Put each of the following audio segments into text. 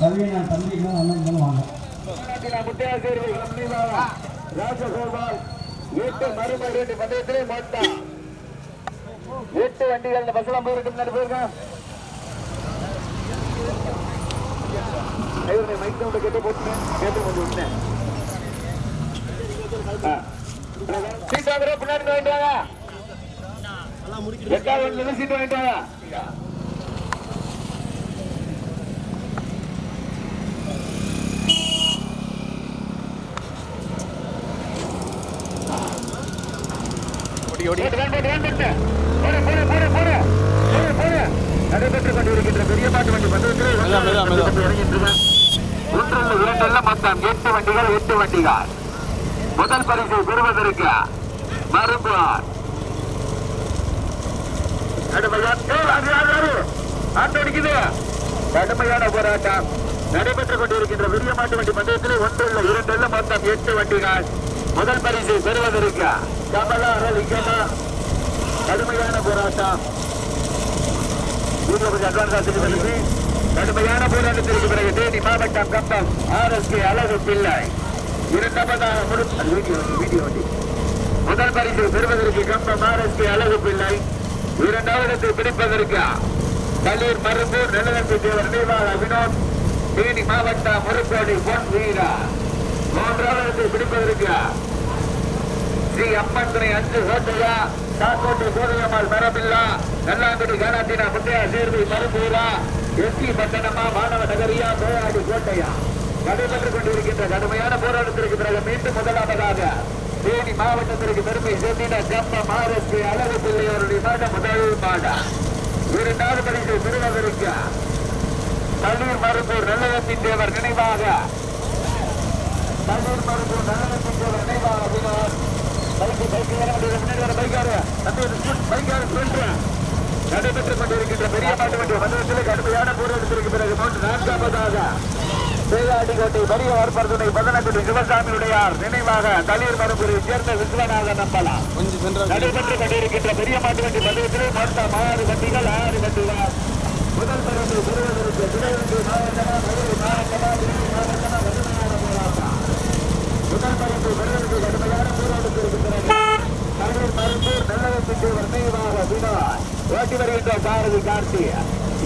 கவிஞன் தம்பிகளும் அண்ணன் வாங்க. ராஜகோபால் எட்டு மறுபடி பந்தயத்திலே மொத்தா எட்டு வண்டிகள் இந்த பஸ்லாம் போயிருக்கு முன்னாடி போயிருங்க மைக் சவுண்ட் கேட்டு போட்டு கேட்டு கொஞ்சம் விட்டேன் சீட் வாங்குறோம் பின்னாடி வாங்கிட்டு வாங்க. எட்டாவது சீட் வாங்கிட்டு வாங்க. ஓடி. நடைபெற்றுக் கொண்டிருக்கின்ற பெரிய வண்டி பந்தயத்தில் ஒன்றல்ல இரண்டல்ல மொத்தம் எட்டு வண்டிகள் எட்டு வண்டிகள் முதல் பரிசு பெறுவதற்கு அடிக்குது கடுமையான போராட்டம் நடைபெற்றுக் கொண்டிருக்கின்ற பெரிய மாட்டு வண்டி பந்தயத்தில் ஒன்றல்ல இரண்டல்ல மொத்தம் எட்டு வண்டிகள். முதல் பரிசு பெறுவதற்கு கமலா லிங்கமா கடுமையான போராட்டம். வீட்டில் கொஞ்சம் அட்வான்ஸ் ஆசிரியர்களுக்கு கடுமையான போராட்டத்திற்கு பிறகு தேனி மாவட்டம் கம்பம் ஆர் எஸ் கே அழகு பிள்ளை. இரண்டாவதாக முழு வீடியோ வீடியோ வண்டி முதல் பரிசு பெறுவதற்கு கம்பம் ஆர் எஸ் கே அழகு பிள்ளை. இரண்டாவது இடத்தை பிடிப்பதற்கு கல்லூர் மருந்தூர் நிலநம்பி தேவர் நிர்வாக வினோத். தேனி மாவட்டம் முருக்கோடி பொன் வீரா. மூன்றாவது இடத்தை பிடிப்பதற்கு ஸ்ரீ அம்மன் அஞ்சு கோதையம்மாள் மரபில்லா நல்லாங்குடி கானாத்தினா முத்தையா சேர்வை மருந்தூரா எஸ்பி பட்டணமா மாணவ நகரியா கோட்டையா. நடைபெற்றுக் கொண்டிருக்கின்ற கடுமையான போராட்டத்திற்கு பிறகு மீண்டும் முதலாவதாக தேனி மாவட்டத்திற்கு பெருமை சேர்த்தின கம்ப மாரஸ்ரீ அழகு பிள்ளையோருடைய மாட முதல் இரண்டாவது பரிசு பெறுவதற்கு கல்லூர் மருந்தூர் நல்லவத்தின் தேவர் நினைவாக. கல்லூர் மருந்தூர் தேவர் நினைவாக. நடைபெற்றுக் கொண்டிருக்கின்ற பெரிய மாட்டு வண்டி மதுரத்தில் கடுமையான போராட்டத்திற்கு பிறகு மூன்று நான்காவதாக சேதாடிக்கோட்டை பெரிய வார்பர்துணை பதனக்குடி சிவசாமி உடையார் நினைவாக தளிர் மரபுரை சேர்ந்த விஸ்வநாத நம்பலாம் நடைபெற்றுக் கொண்டிருக்கின்ற பெரிய மாட்டு வண்டி மதுரத்திலே மொத்தம் ஆறு வண்டிகள் ஆறு வண்டிகள் முதல் பரப்பு பெறுவதற்கு சிவகங்கை மாவட்டமா மதுரை மாவட்டமா திருச்சி மாவட்டமா கடுமையான முதல் பரப்பு பெறுவதற்கு கடுமையான போராட்டத்திற்கு பிறகு கண்ணூர் மருந்தூர் நல்லவத்திற்கு வர்ணயமாக வினார் ஓட்டி வருகின்ற பாரதி கார்த்தி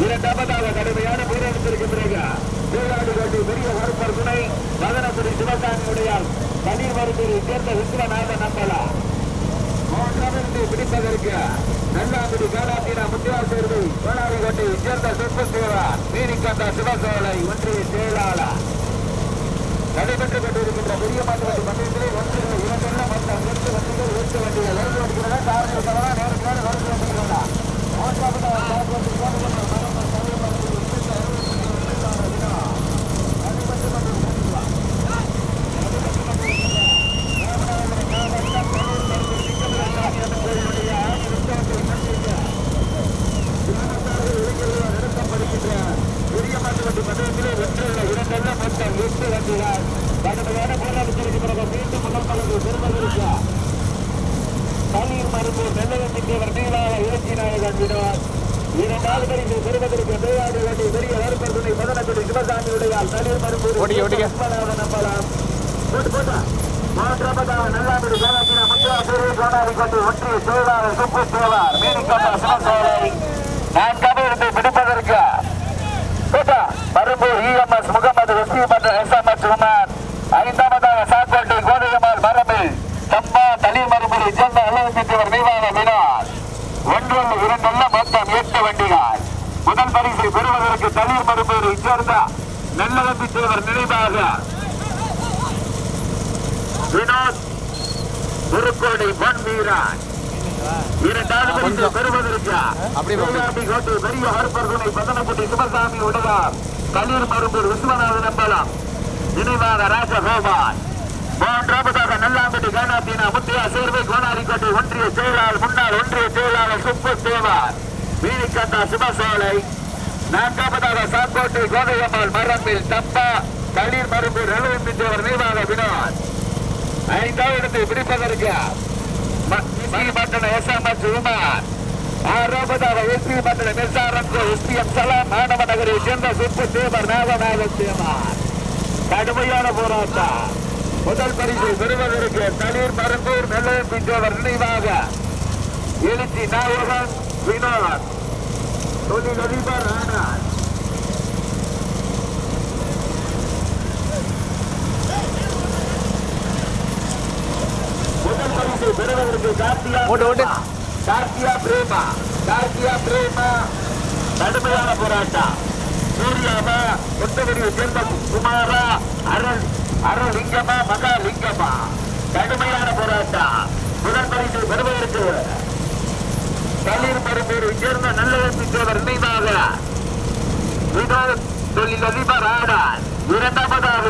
இரண்டாவதாக கடுமையான போராட்டத்திற்கு பிறகு சூழாடு கோட்டை பெரிய ஹர்பர் துணை மதனபுரி சிவசாமி தண்ணீர் மருந்தூரை சேர்ந்த விஸ்வநாத நம்பலா மூன்றாவது பிடிப்பதற்கு நல்லாங்குடி காலாத்தீனா முத்தியார் சேர்வை கோனாரி கோட்டையை சேர்ந்த சுப்பத்தேவார் மீனிக்கந்தா சிவசோலை ஒன்றிய செயலாளர். நடைபெற்றுக் கொண்டிருக்கின்ற பெரிய மாட்டு வண்டி பந்தயத்திலே ஒன்று இரண்டெல்லாம் மொத்தம் எட்டு வண்டிகள் எட்டு வண்டிகள் லைன் ஓடுகிறதா கார் இருக்கிறதா நேருக்கு நேரம் வருது வண்டிகளா மூன்றாவது கார் வந்து பெரிய மாட்டு வண்டி பந்தயத்திலே ஒன்று இரண்டல்ல மொத்தம் எட்டு வண்டிகள் கடுமையான போராட்டத்திற்கு பிறகு மீண்டும் முதல் பலகு பெருமதிருக்கு தண்ணீர் மருத்துவ நெல்லகத்திற்கு நீளாக இலக்கி நாயகன் விடுவார் இரண்டாவது பரிசு பெறுவதற்கு பேயாடி வண்டி பெரிய வருப்பதுணை மதனக்குடி சிவசாமி உடையால் தண்ணீர் மருத்துவ நம்பலாம் போட்டு போட்டா மூன்றாவதாக நல்லாமிடு கோலாத்தின சிறு கோடாரி கொண்டு ஒற்றி தொழிலாளர் சுப்பு தேவார் மீனிக்கம்பா சிவசோலை நான் கதையிருந்து பிடிப்பதற்கு கோட்டா மரும்பூர் இஎம்எஸ் முகமது எஸ்பி மற்றும் எஸ்எம்எஸ் உமர் ஐந்தாவதாக சாக்கோட்டை கோதையம்மாள் மரபில் சம்பா தளிர் மரும்பூரை சேர்ந்த அலுவலகத்திற்கு நிர்வாக வினார் ஒன்று இரண்டல்ல மொத்தம் எட்டு வண்டிகள் முதல் பரிசை பெறுவதற்கு தளிர் மரும்பூரை சேர்ந்த நல்லகத்தி நினைவாக வினோத் குருக்கோடை பொன் வீரன். இரண்டாவது பரிசு பெறுவதற்கு கோட்டை பெரிய ஹர்பர்குனை பதனப்பட்டி சிவசாமி உடையார். கல்லூர் மருந்தூர் விஸ்வநாத நம்பலம் நினைவாக ராஜகோபால். மூன்றாவதாக நல்லாம்பட்டி கானாத்தீனா முத்தியா சேர்வை கோனாரிக்கோட்டை ஒன்றிய செயலாளர் முன்னாள் ஒன்றிய செயலாளர் சுப்பு தேவார். வீணிக்கந்தா சிவசோலை. நான்காவதாக சாக்கோட்டை கோதையம்மாள் மரம்பில் தப்பா தளிர் மரும்பு ரலுவின் தேவர் நினைவாக வினோத். ஐந்தாவது இடத்தை பிடிப்பதற்கு மட்டன எஸ்எம்எஸ் உமார். ஆறாவதாக எஸ்பி மண்டல எஸ்ஆர்எம் எஸ்பிஎம் சலாம் மாணவ நகரை சேர்ந்த சுப்பு தேவர் நாகநாத தேவர். கடுமையான போராட்டம். முதல் பரிசு பெறுவதற்கு தளிர் மருந்தூர் நெல்லை பின்றவர் நினைவாக எழுச்சி நாயகன் வினோத். தொழிலதிபர் ஆனார். பெறுவதற்கு கார்த்தியா ஓட்டு, ஓட்டு. கார்த்தியா பிரேமா கார்த்தியா பிரேமா. கடுமையான போராட்டம். சூர்யாமா கொத்தவரியை சேர்ந்த குமாரா அருள் அருளிங்கமா மகாலிங்கமா. கடுமையான போராட்டம். முதல் பரிசு பெறுவதற்கு தளிர் மருந்தூரை சேர்ந்த நல்ல தேவர் நினைவாக வினோத் தொழிலதிபர் ஆனார் இரண்டாவதாக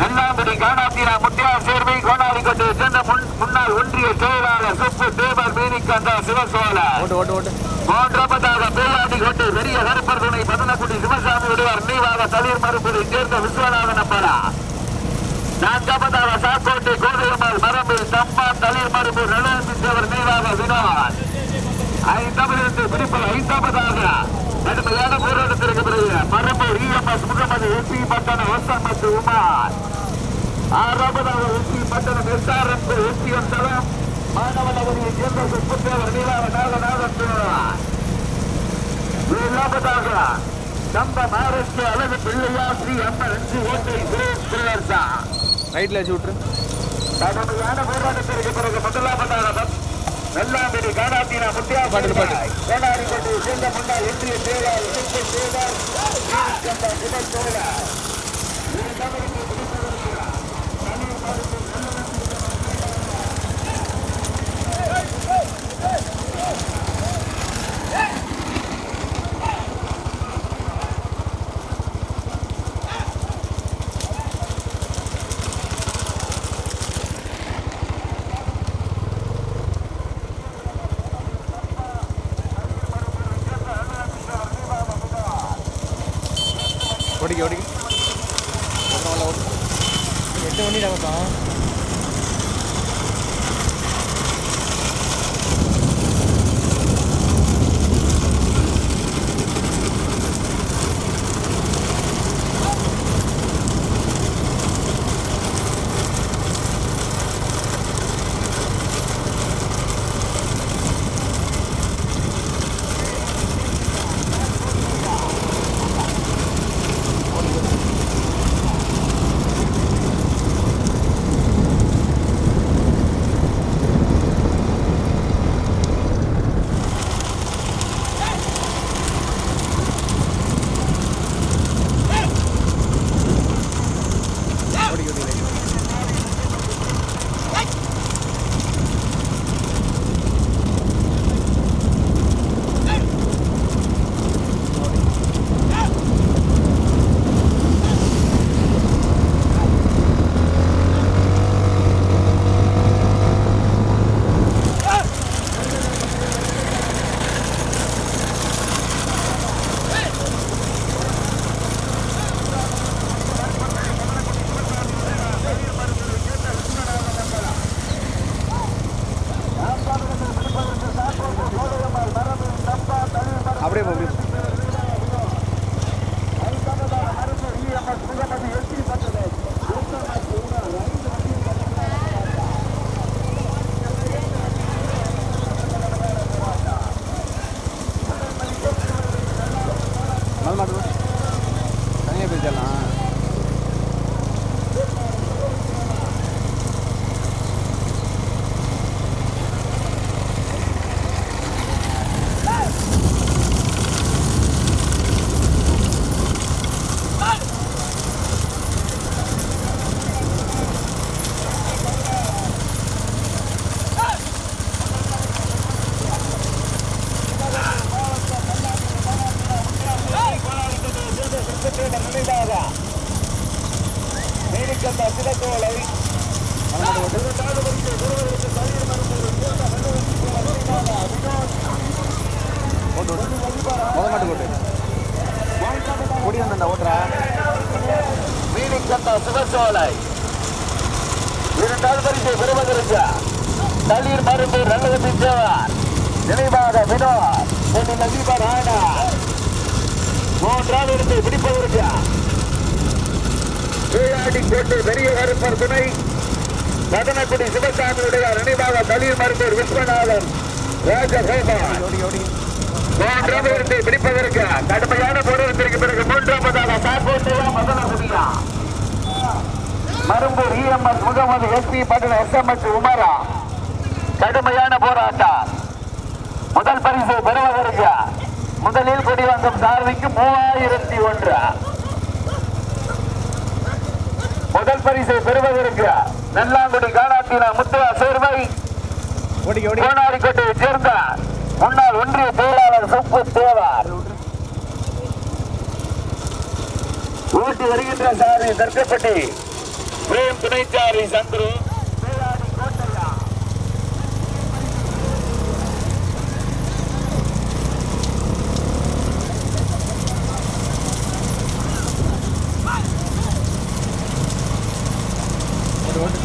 நல்லாம்படி காணாத்தீரா முத்தியார் சேர்வை கோணாரி கொண்டு சென்ற முன்- முன்னாள் ஒன்றிய செயலாளர் சுப்பு தேவர் மீனிக்கந்தா ஓட்டு மூன்றாவதாக பேயாண்டி கொண்டு பெரிய கருப்பர் துணை பதனக்குடி சிவசாமி உடையார் நினைவாக தளிர் மறுப்பதை சேர்ந்த விஸ்வநாதன் அப்படா நான்காவதாக சாக்கோட்டை கோதையம்மாள் மரபு சம்பா தளிர் மறுப்பு நலமித்தவர் நினைவாக வினோத் ஐந்தாவதிலிருந்து பிடிப்பது ஐந்தாவதாக கடுமையான போராட்டத்திற்கு பிறகு இஎம்எஸ் முகமது எஸ்பி பட்டணம் வசமத்து உமார் ஆறாவதாக எஸ்பி பட்டணம் எஸ்ஆர்எம் எஸ்பிஎம் தளம் மாணவ சேர்ந்த சுப்புத்தேவர் நீலாவ நாகநாதன் ஏழாவதாக நம்ம மகாராஷ்டிர அழகு பிள்ளையா ஸ்ரீ அம்மன் அஞ்சு ஓட்டை சுரேஷ் பிரியர்சா ரைட்டில் வச்சு விட்ரு கடுமையான போராட்டத்திற்கு பிறகு முதலாவதாக நல்லாம்பேடி காணாத்தீனா முத்தியா. கோடாரி கொண்டு சேர்ந்த செயலாளர் சுப்பு தேவர் வீரச்சந்தா சிவசோழர் இடத்தை பிடிப்பதற்கு கீழாடி கோட்டை பெரிய கருப்பர் துணை. மதனக்குடி சிவசாமியுடைய நினைவாக கலீர் மருத்துவர் விஸ்வநாதன் ராஜகோபால். மூன்றாவது இடத்தை பிடிப்பதற்கு கடுமையான போராட்டத்திற்கு பிறகு மூன்றாவதாக காக்கோட்டையா மதனகுடியா. மரும்பூர் இஎம்எஸ் முகமது எஸ்பி பட்டண எஸ்எம்எஸ் உமரா. கடுமையான போராட்டம். முதல் பரிசு பெறுவதற்கு முதலில் கொடிவங்கம் சார்பிக்கு மூவாயிரத்தி ஒன்று. முதல் பரிசை பெறுவதற்கு நல்லாங்குடி காணாத்தின முத்துவா சேர்வை. கோனாரிக்கோட்டையை சேர்ந்த முன்னாள் ஒன்றிய செயலாளர் சுப்பு தேவார். ஊட்டி வருகின்ற சாரி தர்க்கப்பட்டி பிரேம் துணைச்சாரி சந்துரு ஓடி ஓடி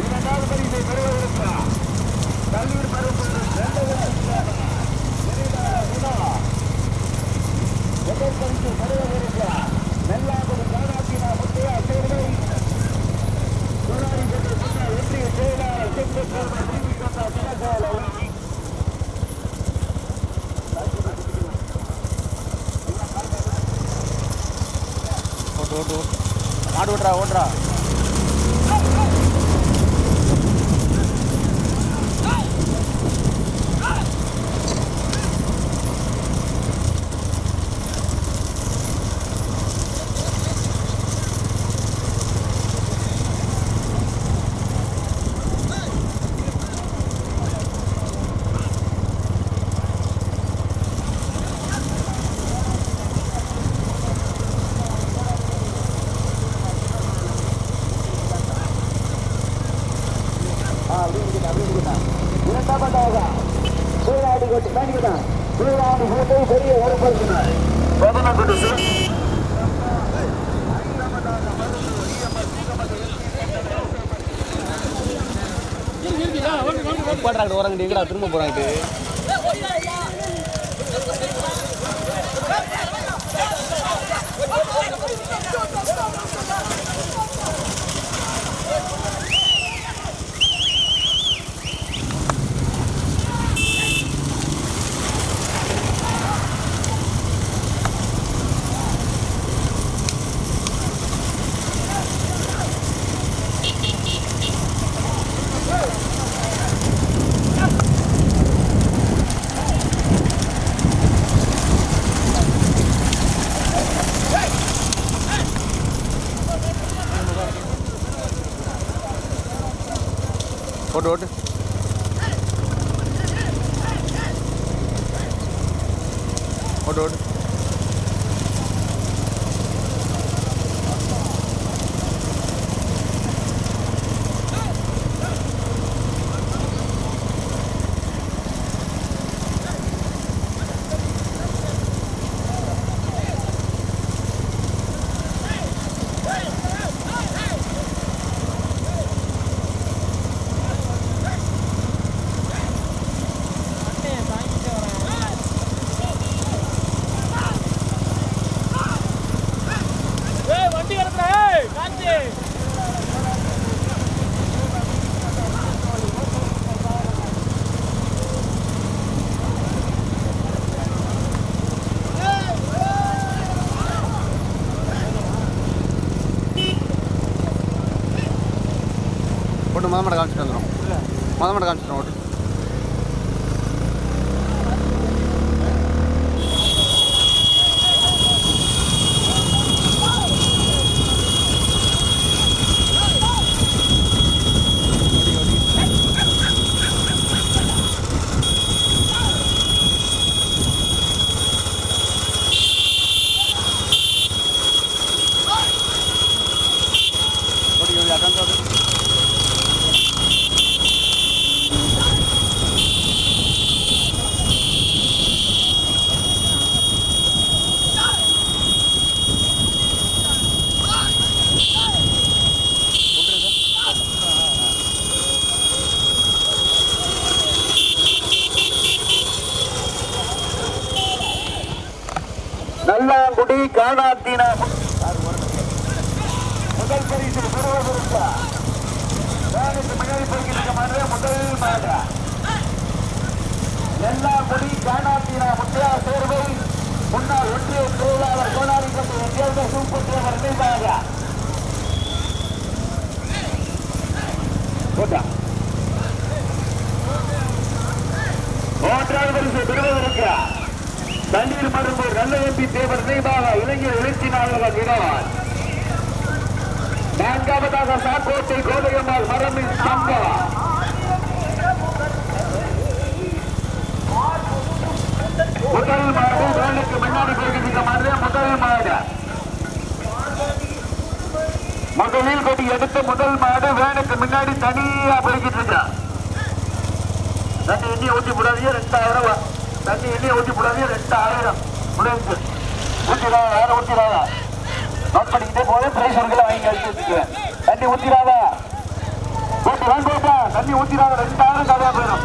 இரண்டாவது பரிசை பெறுவதற்கு கல்லூர் மருத்துவர் முதல் பரிசு பெறுவதற்கு நெல்லாங்குடி காணாத்தினா முத்தையா சேர்வை கோனாரிக்கோட்டை முன்னாள் ஒன்றிய செயலாளர் சுப்பு தேவார் திரும்பிக்கொண்ட சிவகோல உறுதி ஓட்டு ஓட்டு மாடு ஓட்டுறா ஓட்டுறா இரண்டாவதாக சூழாடி கோட்டை காணிக்கிறான் சூழாடி கோட்டை பெரிய வரப்படுத்தினார் பதினொன்று போடுறாங்க ஓரங்கடி திரும்ப போறாங்க. ஓட்டு எம்பி தேவர் நினைவாக இளைஞர் எழுச்சி நாளர்கள் வினவான் நான்காவதாக சாக்கோட்டை கோதையம்மாள் மரமின் சம்பா முதல் மாடு வேலுக்கு முன்னாடி போய்கிட்டு மாதிரி முதல் மாடு. முதலில் கொடி எடுத்த முதல் மாடு வேனுக்கு முன்னாடி தனியா போய்கிட்டு இருக்கா தண்ணி எண்ணி ஊற்றி போடாதீங்க ரெண்டாயிரம் தண்ணி எண்ணி ஊற்றி போடாதீங்க ரெண்டாயிரம். முடிஞ்சு ஊற்றிடாத வேற ஊற்றிடாத நோட் பண்ணிக்கிட்டே போதே பிரைஸ் வாங்கி அடிச்சு வச்சுக்குவேன். தண்ணி ஊற்றிடாத ஊற்றி வாங்கிப்பா தண்ணி ஊற்றிடாத ரெண்டாயிரம் கதையா போயிடும்.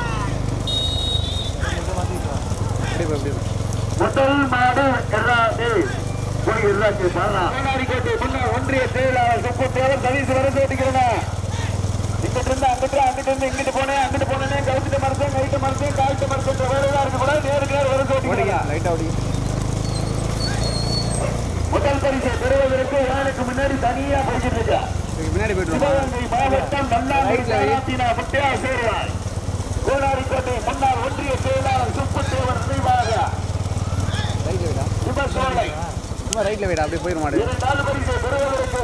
முதல் மாடு எர்ராது எர்ராது முன்னாள் ஒன்றிய செயலாளர் சுப்பு சதீஷ் வர ஓட்டிக்கிறேன் இங்கிட்டு இருந்து அங்கிட்டு அங்கிட்டு இருந்து இங்கிட்டு போனேன் அங்கிட்டு போனேன் கழுத்து மரத்தேன் கைட்டு மரத்தேன் காய்ட்டு மரத்தேன் வேறு இருக்கு கூட நேருக்கு நேரம் வர ஓடிங்க ஓட்டிக்கிறேன் அப்படி ஓடிங்க முதல் பரிசை பெறுவதற்கு எனக்கு முன்னாடி தனியா போய்கிட்டு இருக்கா. பின்னாடி போயிட்டு மாவட்டம் நல்லாத்தினா முட்டையா சேருவாய் கோடாரிக்கோட்டை முன்னாள் ஒன்றிய செயலாளர் சுப்பு தேவர் நினைவாக. ரைட்டில் விடா சிவசோலை சும்மா ரைட்டில் விடா அப்படியே போயிட மாட்டேன் இரண்டாவது பரிசை பெறுவதற்கு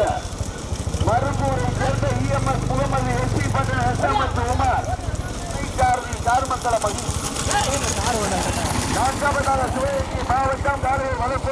மருப்பூரை சேர்ந்த இஎம்எஸ் முகமது எஸ்பி பட்டன் எஸ்எம்எஸ் உமர். கார்வி கார்மத்தல மகி நான்காவதாக சிவகங்கை மாவட்டம் கார்வை வளர்ப்பு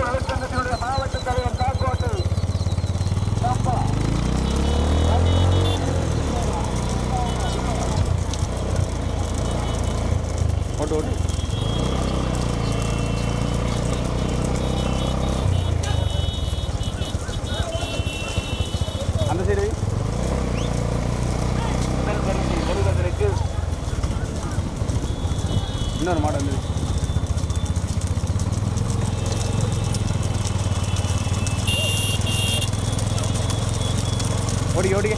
ಓಡಿ ಓಡಿ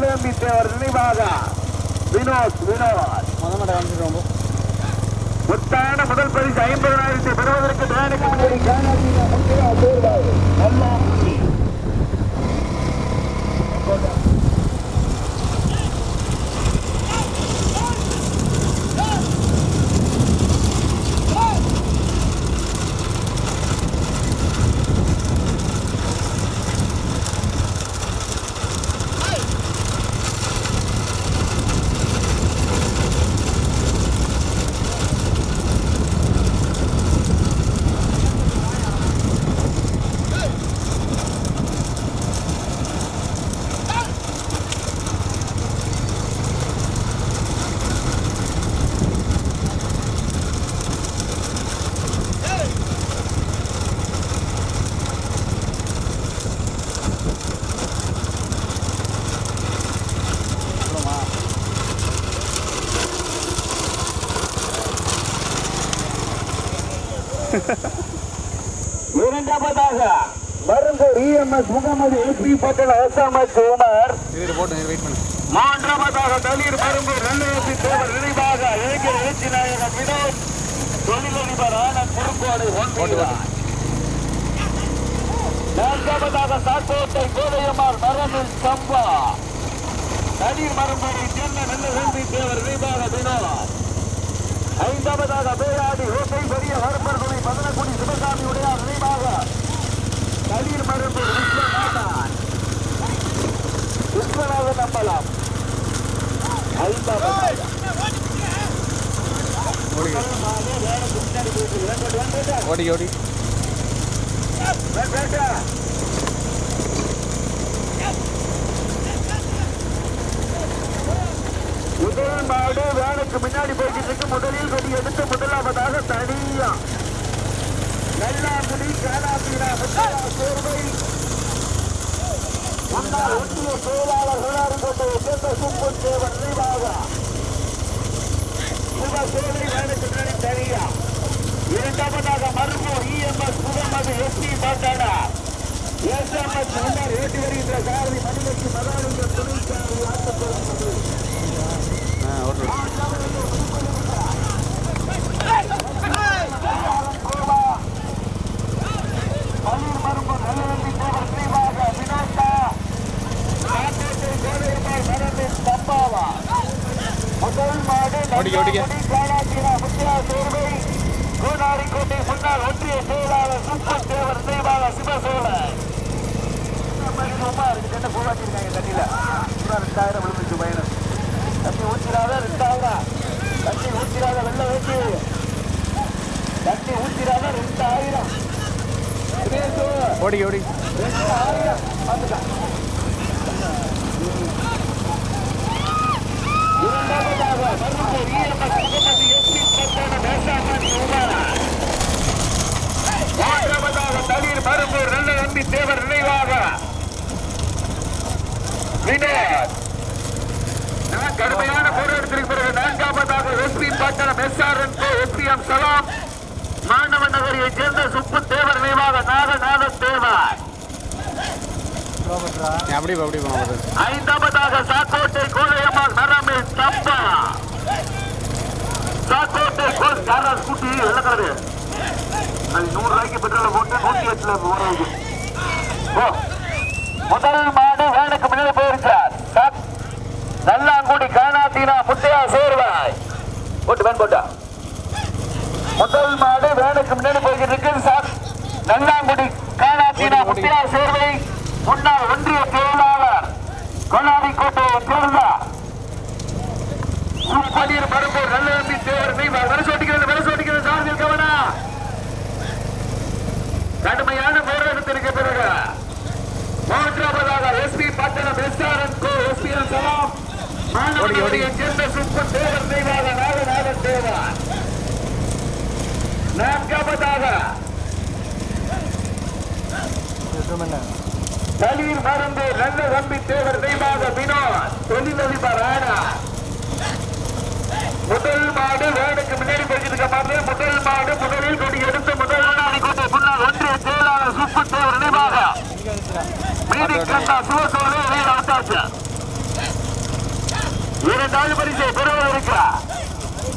மரும்பூர் தேவர் நினைவாக வினோத் வினோத். முத்தான முதல் பரிசு ஐம்பதாயிரத்தை பெறுவதற்கு இரண்டாவதாக மருந்தூர் இஎம்எஸ் முகமது எஸ்பி பட்டேல் அசாமத் உமர். மூன்றாவதாக தளிர் மருந்தூர் நல்லசி தேவர் நினைவாக இளைஞர் எழுச்சி நாயகன் வினோத். தொழிலதிபர் ஆனந்த் குறுக்கோடு நான்காவதாக சாத்தோட்டை கோதையம்மாள் மரமில் சம்பா. தண்ணீர் மரம்பரை சென்ன நல்ல வெள்ளி தேவர் நினைவாக வினோத். ஐந்தாவதாக பேராடி ஓசை பெரிய ஹர்பர் சிவகாமி உடையார் நினைவாக தண்ணீர் மரம்பு விஸ்வநாதன் விஸ்வநாதன் நம்பலாம். ஓடி ஓடி. முதல் மாடு வேனுக்கு முன்னாடி போய்கிட்டு இருக்கு. முதலில் கொடி எடுத்து முதலாவதாக தனியா. நல்லாங்குடி காலாபீரா சேர்வை. முன்னாள் ஒன்றிய செயலாளர் விழாரிக்கோட்டையை சேர்ந்த சூப்பர் தேவன் நினைவாக சிவசேனை வேனுக்கு முன்னாடி தனியா. இரண்டாவதாக மருமூர் இஎம்எஸ் முகமது எஸ்பி பாட்டாடா எஸ்எம்எஸ் முன்னாள் ஏற்றி வருகின்ற சாரதி மணிலட்சுமி மகாலிங்க தொழிற்சாலை ஆட்டப்படும் ஆ ஓட்டு பள்ளீர் மரும்பு நல்லவெள்ளி தேவர் நினைவாக வினோதா நாட்டோட்டை கோதையம்மாள் மரபின் தப்பாவா முதல் மாடு ஓடிக்க, ஓடிக்க. காலாத்திரா முத்திரா சேர்வை கோனாரிக்கோட்டை முன்னாள் ஒன்றிய செயலாளர் சூப்பர் தேவர் நினைவாக சிவசோழன் சும்மா இருக்கு என்ன போராட்டிருக்காங்க தண்ணியில பூரா ரெண்டாயிரம் விழுந்துச்சு மைனஸ் தண்ணி ஊற்றிடாத ரெண்டாயிரம் தண்ணி ஊற்றிடாத வெள்ள வச்சு தண்ணி ஊற்றிடாத ரெண்டாயிரம் சுரேஷு, ஓடி ஓடி ரெண்டாயிரம் பார்த்துக்க. இரண்டாவதாக மருத்துவர் இஎம்எஸ் முகமது எஸ்பி பட்டான வேசாமன் உமர். மூன்றாவதாக தளிர் மருந்தூர் நல்ல நம்பி தேவர் நினைவாக நான் கடுமையான போராட்டத்திற்கு பிறகு நான்காவதாக எஸ்பி பட்டணம் எஸ்ஆர்என் எஸ்பிஎம் சலாம் மாணவ நகரையைச் சேர்ந்த சுப்பு தேவர் நினைவாக நாகநாத தேவர். ஐந்தாவதாக சாக்கோட்டை கோதையம்மாள் மரமில் தப்பா. சாக்கோட்டை கோல் யாரா ஸ்கூட்டி வெள்ளக்காரு அது நூறு ரூபாய்க்கு பெட்ரோல் போட்டு நூத்தி எட்டுல ஓடுறது ஓ முதல் மாடு வேனுக்கு முன்னாடி போயிருச்சார் சாக்- நல்லாங்குடி காணாத்தீனா முத்தையா சேர்வாய் போட்டு வேன் போட்டா. முதல் மாடு வேனுக்கு முன்னாடி போய்கிட்டு இருக்கு சார். நல்லாங்குடி காணாத்தீனா முத்தையா சேர்வை முன்னாள் ஒன்றிய செயலாளர் கொண்டாடி கோட்டையை சேர்ந்த சுப்பனீர் மரும்பூர் நல்ல நம்பி தேவர் நெய்வார் வரசு ஓட்டிக்கிறது வரசு ஓட்டிக்கிறது சார்பில் கவனா. கடுமையான போராட்டத்திற்கு பிறகு மூன்றாவதாக எஸ்பி பட்டணம் எஸ்ஆர்என் கோ எஸ்பி சலாம். ஓடி, ஓடி. நான்காவதாக தளிர் மருந்து நல்ல தம்பி தேவர் தெய்வாக வினோத் தொழிலதிபர் ஆனா. முதல் மாடு வேனுக்கு முன்னாடி போய்கிட்டு மாதிரி முதல் மாடு முதலில் கொடி எடுத்து முதல் நாடி கொண்டு முன்னாள் ஒன்றிய செயலாளர் சுப்பு தேவர் நினைவாக மீதி கண்டா சுவசோடு இணைய வந்தாச்சு இரண்டாவது பரிசை பெறுவதற்கு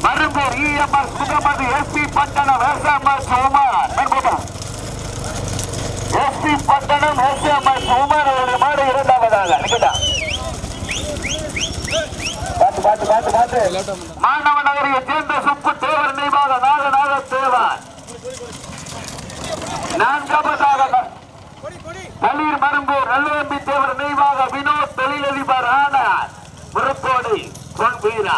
மரும்பூர் இஎம்எஸ் முகமது எஸ்பி பட்டணம் எஸ்எம்எஸ் உமார். மேற்போட்டா எஸ்பி பட்டணம் எஸ்எம்எஸ் உமர் அவருடைய மாடு இரண்டாவதாக. நிக்கட்டா? மாணவ நகரையை சேர்ந்த சுப்பு தேவர் நினைவாக நாகநாத தேவர். நான்காவதாக தளிர் மரும்பூர் நல்லம்பி தேவர் நினைவாக வினோத் தொழிலதிபர் ஆனார். முறப்போடு பொன் வீரா